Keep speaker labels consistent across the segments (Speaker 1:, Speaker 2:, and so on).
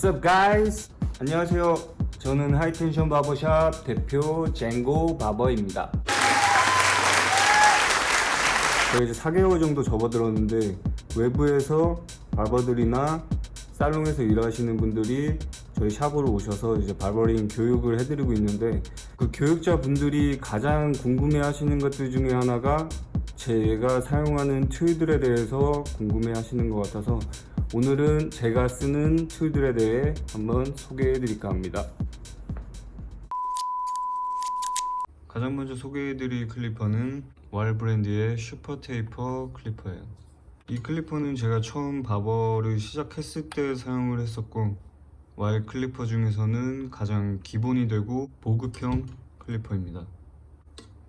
Speaker 1: What's up guys? 안녕하세요. 저는 하이텐션 바버샵 대표 쟁고 바버입니다. 저 이제 4개월 정도 접어들었는데 외부에서 바버들이나 살롱에서 일하시는 분들이 저희 샵으로 오셔서 이제 바버링 교육을 해드리고 있는데 그 교육자 분들이 가장 궁금해 하시는 것들 중에 하나가 제가 사용하는 툴들에 대해서 궁금해 하시는 것 같아서 오늘은 제가 쓰는 툴들에 대해 한번 소개해 드릴까 합니다. 가장 먼저 소개해 드릴 클리퍼는 왈 브랜드의 슈퍼 테이퍼 클리퍼예요. 이 클리퍼는 제가 처음 바버를 시작했을 때 사용을 했었고 왈 클리퍼 중에서는 가장 기본이 되고 보급형 클리퍼입니다.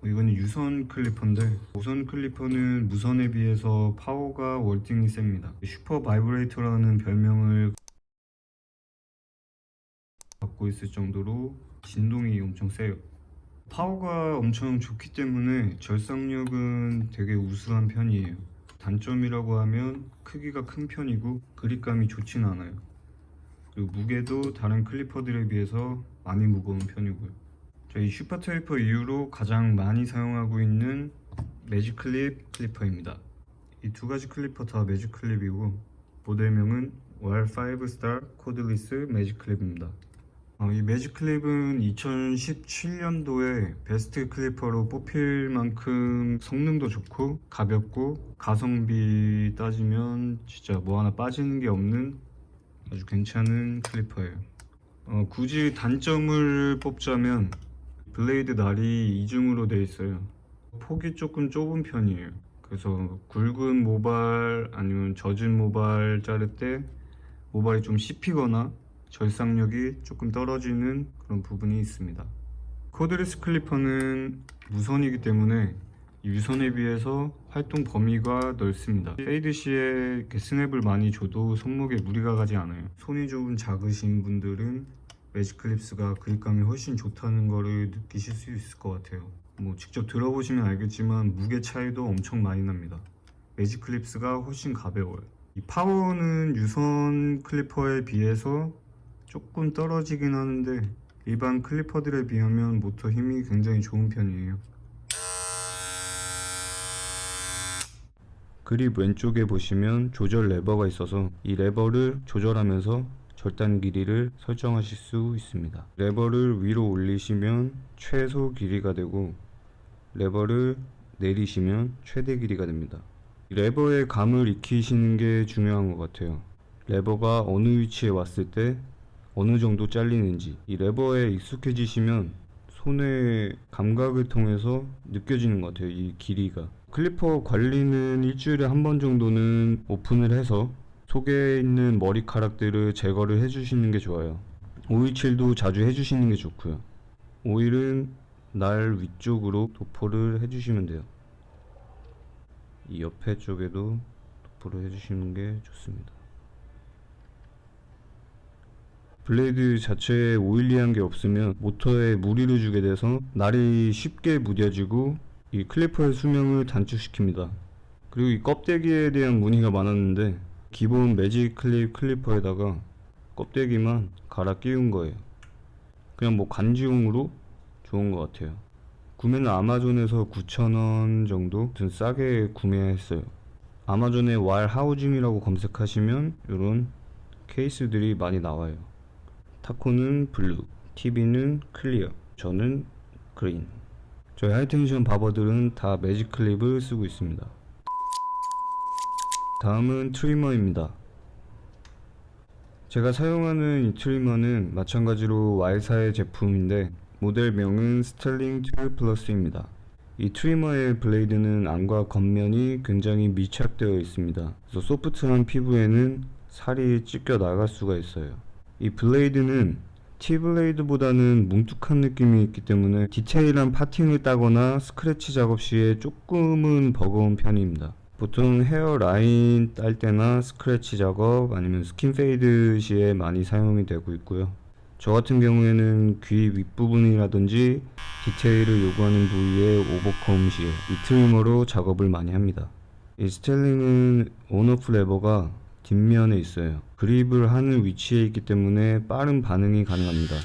Speaker 1: 이거는 유선 클리퍼인데 무선 클리퍼는 무선에 비해서 파워가 월등히 셉니다. 슈퍼 바이브레이터라는 별명을 갖고 있을 정도로 진동이 엄청 세요. 파워가 엄청 좋기 때문에 절삭력은 되게 우수한 편이에요. 단점이라고 하면 크기가 큰 편이고 그립감이 좋진 않아요. 그리고 무게도 다른 클리퍼들에 비해서 많이 무거운 편이고요. 저희 슈퍼 테이퍼 이후로 가장 많이 사용하고 있는 매직 클립 클리퍼입니다. 이 두 가지 클리퍼 다 매직 클립이고 모델명은 월 5스타 코드리스 매직 클립입니다. 어, 이 매직 클립은 2017년도에 베스트 클리퍼로 뽑힐 만큼 성능도 좋고 가볍고 가성비 따지면 진짜 뭐 하나 빠지는 게 없는 아주 괜찮은 클리퍼예요. 어, 굳이 단점을 뽑자면 블레이드 날이 이중으로 되어 있어요. 폭이 조금 좁은 편이에요. 그래서 굵은 모발 아니면 젖은 모발 자를 때 모발이 좀 씹히거나 절삭력이 조금 떨어지는 그런 부분이 있습니다. 코드리스 클리퍼는 무선이기 때문에 유선에 비해서 활동 범위가 넓습니다. 페이드 시에 스냅을 많이 줘도 손목에 무리가 가지 않아요. 손이 조금 작으신 분들은 매직 클립스가 그립감이 훨씬 좋다는 거를 느끼실 수 있을 것 같아요. 뭐 직접 들어보시면 알겠지만 무게 차이도 엄청 많이 납니다. 매직 클립스가 훨씬 가벼워요. 이 파워는 유선 클리퍼에 비해서 조금 떨어지긴 하는데 일반 클리퍼들에 비하면 모터 힘이 굉장히 좋은 편이에요. 그립 왼쪽에 보시면 조절 레버가 있어서 이 레버를 조절하면서 절단 길이를 설정하실 수 있습니다. 레버를 위로 올리시면 최소 길이가 되고 레버를 내리시면 최대 길이가 됩니다. 이 레버의 감을 익히시는 게 중요한 것 같아요. 레버가 어느 위치에 왔을 때 어느 정도 잘리는지 이 레버에 익숙해지시면 손의 감각을 통해서 느껴지는 것 같아요. 이 길이가. 클리퍼 관리는 일주일에 한 번 정도는 오픈을 해서 속에 있는 머리카락들을 제거를 해주시는 게 좋아요. 오일칠도 자주 해주시는 게 좋고요. 오일은 날 위쪽으로 도포를 해주시면 돼요. 이 옆에 쪽에도 도포를 해주시는 게 좋습니다. 블레이드 자체에 오일리한 게 없으면 모터에 무리를 주게 돼서 날이 쉽게 무뎌지고 이 클리퍼의 수명을 단축시킵니다. 그리고 이 껍데기에 대한 문의가 많았는데 기본 매직 클립 클리퍼에다가 껍데기만 갈아 끼운 거예요. 그냥 뭐 간지용으로 좋은 것 같아요. 구매는 아마존에서 9,000원 정도 좀 싸게 구매했어요. 아마존에 왈 하우징이라고 검색하시면 이런 케이스들이 많이 나와요. 타코는 블루, TV는 클리어, 저는 그린. 저희 하이텐션 바버들은 다 매직 클립을 쓰고 있습니다. 다음은 트리머입니다. 제가 사용하는 이 트리머는 마찬가지로 Y사의 제품인데 모델명은 스텔링 2 플러스입니다. 이 트리머의 블레이드는 안과 겉면이 굉장히 밀착되어 있습니다. 그래서 소프트한 피부에는 살이 찢겨 나갈 수가 있어요. 이 블레이드는 T블레이드보다는 뭉툭한 느낌이 있기 때문에 디테일한 파팅을 따거나 스크래치 작업 시에 조금은 버거운 편입니다. 보통 헤어 라인 딸 때나 스크래치 작업 아니면 스킨 페이드 시에 많이 사용이 되고 있고요. 저 같은 경우에는 귀 윗부분이라든지 디테일을 요구하는 부위의 오버컴 시에 이 트리머로 작업을 많이 합니다. 이 스텔링은 온오프 레버가 뒷면에 있어요. 그립을 하는 위치에 있기 때문에 빠른 반응이 가능합니다.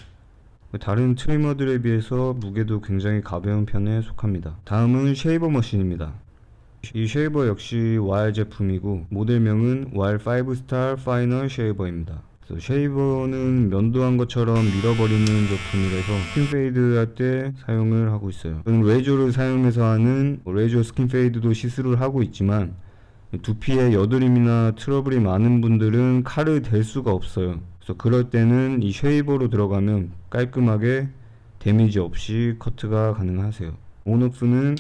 Speaker 1: 다른 트리머들에 비해서 무게도 굉장히 가벼운 편에 속합니다. 다음은 쉐이버 머신입니다. 이 쉐이버 역시 와일 제품이고 모델명은 와일 5스타 파이널 쉐이버입니다. 쉐이버는 면도한 것처럼 밀어버리는 제품이라서 스킨 페이드 할 때 사용을 하고 있어요. 저는 레이저를 사용해서 하는 레이저 스킨 페이드도 시술을 하고 있지만 두피에 여드름이나 트러블이 많은 분들은 칼을 댈 수가 없어요. 그래서 그럴 때는 이 쉐이버로 들어가면 깔끔하게 데미지 없이 커트가 가능하세요. 온옥스는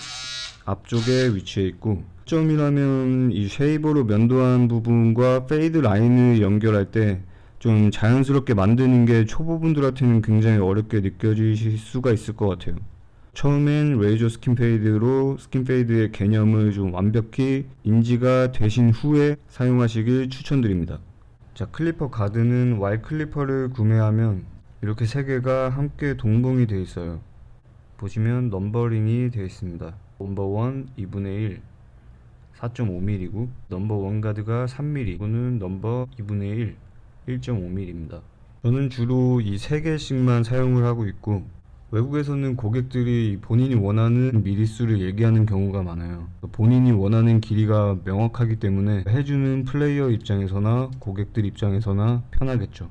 Speaker 1: 앞쪽에 위치해 있고 점이라면 이 쉐이버로 면도한 부분과 페이드 라인을 연결할 때 좀 자연스럽게 만드는 게 초보분들한테는 굉장히 어렵게 느껴지실 수가 있을 것 같아요. 처음엔 레이저 스킨 페이드로 스킨 페이드의 개념을 좀 완벽히 인지가 되신 후에 사용하시길 추천드립니다. 자, 클리퍼 가드는 Y 클리퍼를 구매하면 이렇게 세 개가 함께 동봉이 되어 있어요. 보시면 넘버링이 되어 있습니다. 넘버 1 2분의 1 4.5mm이고 넘버 1 가드가 3mm 이거는 넘버 2분의 1 1.5mm입니다. 저는 주로 이세 개씩만 사용을 하고 있고 외국에서는 고객들이 본인이 원하는 미리수를 얘기하는 경우가 많아요. 본인이 원하는 길이가 명확하기 때문에 해주는 플레이어 입장에서나 고객들 입장에서나 편하겠죠.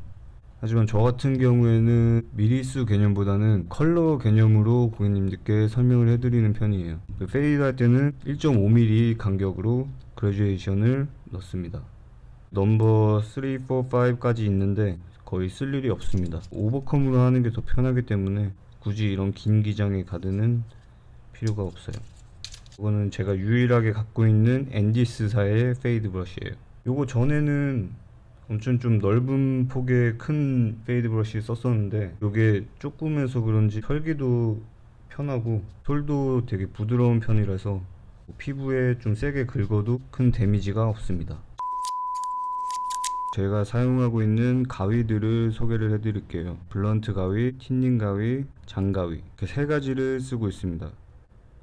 Speaker 1: 하지만 저 같은 경우에는 미리수 개념보다는 컬러 개념으로 고객님들께 설명을 해드리는 편이에요. 페이드 할 때는 1.5mm 간격으로 그라듀에이션을 넣습니다. 넘버 3, 4, 5까지 있는데 거의 쓸 일이 없습니다. 오버컴으로 하는 게 더 편하기 때문에 굳이 이런 긴 기장의 가드는 필요가 없어요. 이거는 제가 유일하게 갖고 있는 앤디스사의 페이드 브러쉬예요. 요거 전에는 엄청 좀 넓은 폭의 큰 페이드 브러쉬 썼었는데 요게 조금해서 그런지 털기도 편하고 솔도 되게 부드러운 편이라서 피부에 좀 세게 긁어도 큰 데미지가 없습니다. 제가 사용하고 있는 가위들을 소개를 해드릴게요. 블런트 가위, 틴닝 가위, 장가위 이렇게 세 가지를 쓰고 있습니다.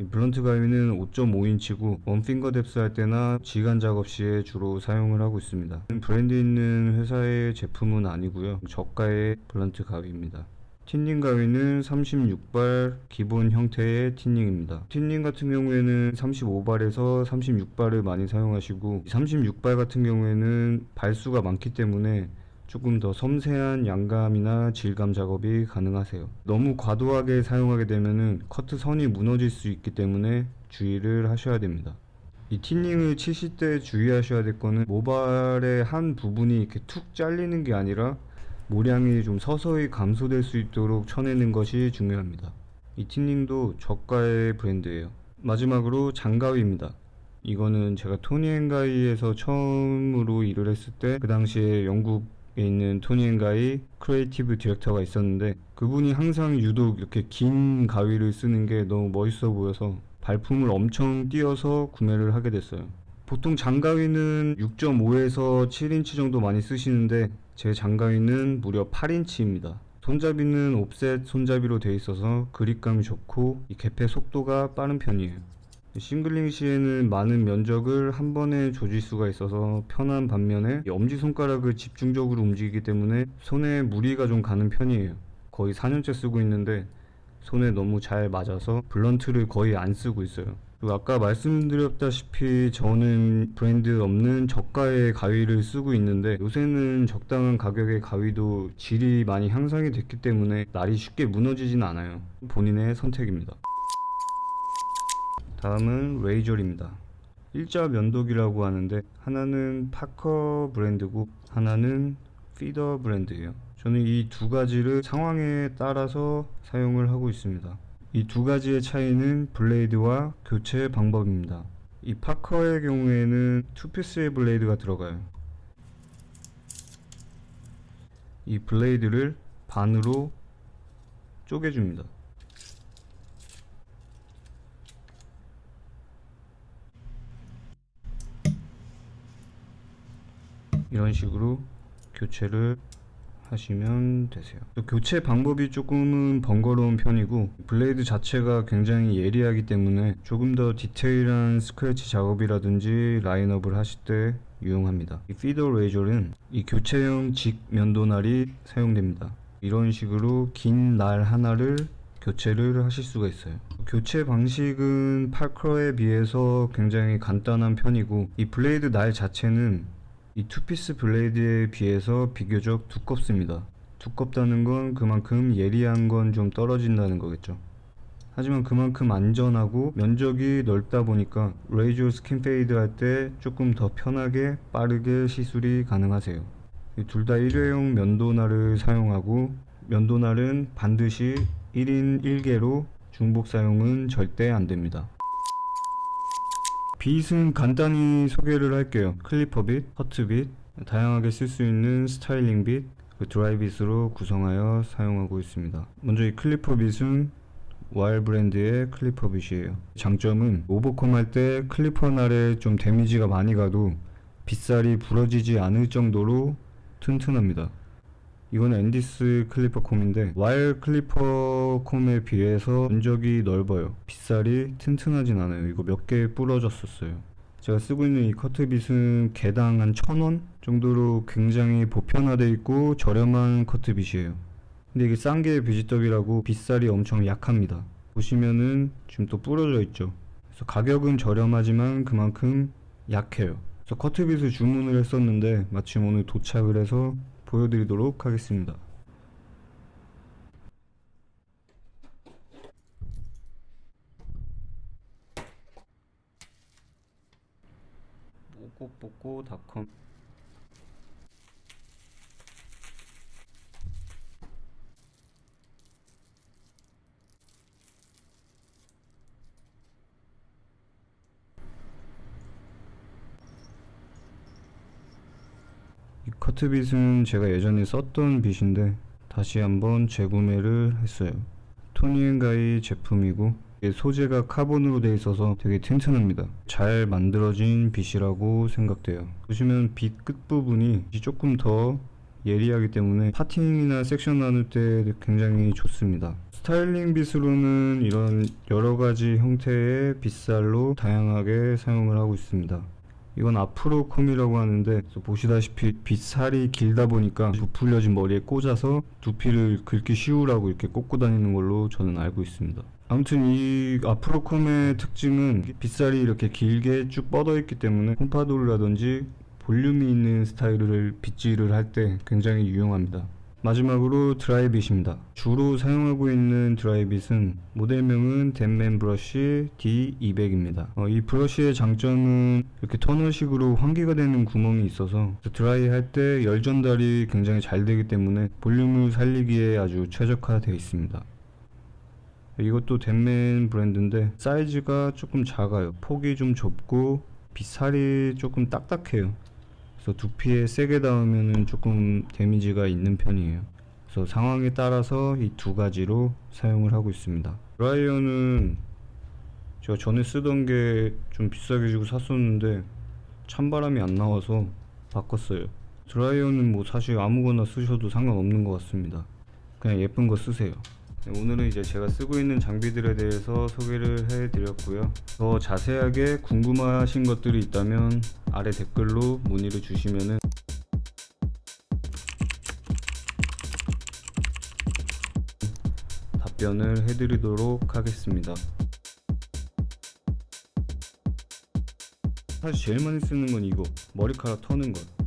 Speaker 1: 이 블런트 가위는 5.5인치고 원핑거 뎁스 할 때나 지간 작업 시에 주로 사용을 하고 있습니다. 브랜드 있는 회사의 제품은 아니고요. 저가의 블런트 가위입니다. 틴닝 가위는 36발 기본 형태의 틴닝입니다. 틴닝 같은 경우에는 35발에서 36발을 많이 사용하시고 36발 같은 경우에는 발수가 많기 때문에 조금 더 섬세한 양감이나 질감 작업이 가능하세요. 너무 과도하게 사용하게 되면은 커트 선이 무너질 수 있기 때문에 주의를 하셔야 됩니다. 이 틴닝을 치실 때 주의하셔야 될 거는 모발의 한 부분이 이렇게 툭 잘리는 게 아니라 모량이 좀 서서히 감소될 수 있도록 쳐내는 것이 중요합니다. 이 틴닝도 저가의 브랜드예요. 마지막으로 장가위입니다. 이거는 제가 토니 앤가이에서 처음으로 일을 했을 때 그 당시에 영국에 있는 토니 앤가이 크리에이티브 디렉터가 있었는데 그분이 항상 유독 이렇게 긴 가위를 쓰는 게 너무 멋있어 보여서 발품을 엄청 띄어서 구매를 하게 됐어요. 보통 장가위는 6.5에서 7인치 정도 많이 쓰시는데 제 장가위는 무려 8인치입니다. 손잡이는 옵셋 손잡이로 되어 있어서 그립감이 좋고 이 개폐 속도가 빠른 편이에요. 싱글링 시에는 많은 면적을 한 번에 조질 수가 있어서 편한 반면에 이 엄지손가락을 집중적으로 움직이기 때문에 손에 무리가 좀 가는 편이에요. 거의 4년째 쓰고 있는데 손에 너무 잘 맞아서 블런트를 거의 안 쓰고 있어요. 그리고 아까 말씀드렸다시피 저는 브랜드 없는 저가의 가위를 쓰고 있는데 요새는 적당한 가격의 가위도 질이 많이 향상이 됐기 때문에 날이 쉽게 무너지진 않아요. 본인의 선택입니다. 다음은 레이저입니다. 일자 면도기라고 하는데 하나는 파커 브랜드고 하나는 피더 브랜드예요. 저는 이 두 가지를 상황에 따라서 사용을 하고 있습니다. 이 두 가지의 차이는 블레이드와 교체 방법입니다. 이 파커의 경우에는 투피스의 블레이드가 들어가요. 이 블레이드를 반으로 쪼개줍니다. 이런 식으로 교체를 하시면 되세요. 또 교체 방법이 조금은 번거로운 편이고 블레이드 자체가 굉장히 예리하기 때문에 조금 더 디테일한 스크래치 작업이라든지 라인업을 하실 때 유용합니다. 이 피더 레이저는 이 교체형 직 면도날이 사용됩니다. 이런 식으로 긴 날 하나를 교체를 하실 수가 있어요. 교체 방식은 파커에 비해서 굉장히 간단한 편이고 이 블레이드 날 자체는 이 투피스 블레이드에 비해서 비교적 두껍습니다. 두껍다는 건 그만큼 예리한 건 좀 떨어진다는 거겠죠. 하지만 그만큼 안전하고 면적이 넓다 보니까 레이저 스킨 페이드 할 때 조금 더 편하게 빠르게 시술이 가능하세요. 둘 다 일회용 면도날을 사용하고 면도날은 반드시 1인 1개로 중복 사용은 절대 안 됩니다. 빗은 간단히 소개를 할게요. 클리퍼 빗, 커트 빗, 다양하게 쓸 수 있는 스타일링 빗, 그 드라이 빗으로 구성하여 사용하고 있습니다. 먼저 이 클리퍼 빗은 와일 브랜드의 클리퍼 빗이에요. 장점은 오버컴 할 때 클리퍼 날에 좀 데미지가 많이 가도 빗살이 부러지지 않을 정도로 튼튼합니다. 이건 앤디스 클리퍼 콤인데 와일 클리퍼 콤에 비해서 면적이 넓어요. 빗살이 튼튼하진 않아요. 이거 몇 개 부러졌었어요. 제가 쓰고 있는 이 커트빗은 개당 한 천 원 정도로 굉장히 보편화되어 있고 저렴한 커트빗이에요. 근데 이게 싼 게 비지떡이라고 빗살이 엄청 약합니다. 보시면은 지금 또 부러져 있죠. 그래서 가격은 저렴하지만 그만큼 약해요. 그래서 커트빗을 주문을 했었는데 마침 오늘 도착을 해서 보여드리도록 하겠습니다. 뽀꼬뽀꼬닷컴 커트빗은 제가 예전에 썼던 빗인데 다시 한번 재구매를 했어요. 토니앤가이 제품이고 소재가 카본으로 되어 있어서 되게 튼튼합니다. 잘 만들어진 빗이라고 생각돼요. 보시면 빗 끝부분이 조금 더 예리하기 때문에 파팅이나 섹션 나눌 때 굉장히 좋습니다. 스타일링 빗으로는 이런 여러 가지 형태의 빗살로 다양하게 사용을 하고 있습니다. 이건 앞으로 콤이라고 하는데 보시다시피 빗살이 길다 보니까 부풀려진 머리에 꽂아서 두피를 긁기 쉬우라고 이렇게 꽂고 다니는 걸로 저는 알고 있습니다. 아무튼 이 앞으로 콤의 특징은 빗살이 이렇게 길게 쭉 뻗어 있기 때문에 폼파도르라든지 볼륨이 있는 스타일을 빗질을 할 때 굉장히 유용합니다. 마지막으로 드라이빗입니다. 주로 사용하고 있는 드라이빗은 모델명은 덴맨 브러쉬 D200입니다. 어, 이 브러쉬의 장점은 이렇게 터널식으로 환기가 되는 구멍이 있어서 드라이 할 때 열 전달이 굉장히 잘 되기 때문에 볼륨을 살리기에 아주 최적화되어 있습니다. 이것도 덴맨 브랜드인데 사이즈가 조금 작아요. 폭이 좀 좁고 빗살이 조금 딱딱해요. 그래서 두피에 세게 닿으면 조금 데미지가 있는 편이에요. 그래서 상황에 따라서 이 두 가지로 사용을 하고 있습니다. 드라이어는 제가 전에 쓰던 게 좀 비싸게 주고 샀었는데 찬바람이 안 나와서 바꿨어요. 드라이어는 뭐 사실 아무거나 쓰셔도 상관없는 것 같습니다. 그냥 예쁜 거 쓰세요. 네, 오늘은 이제 제가 쓰고 있는 장비들에 대해서 소개를 해드렸고요. 더 자세하게 궁금하신 것들이 있다면 아래 댓글로 문의를 주시면은 답변을 해드리도록 하겠습니다. 사실 제일 많이 쓰는 건 이거 머리카락 터는 것.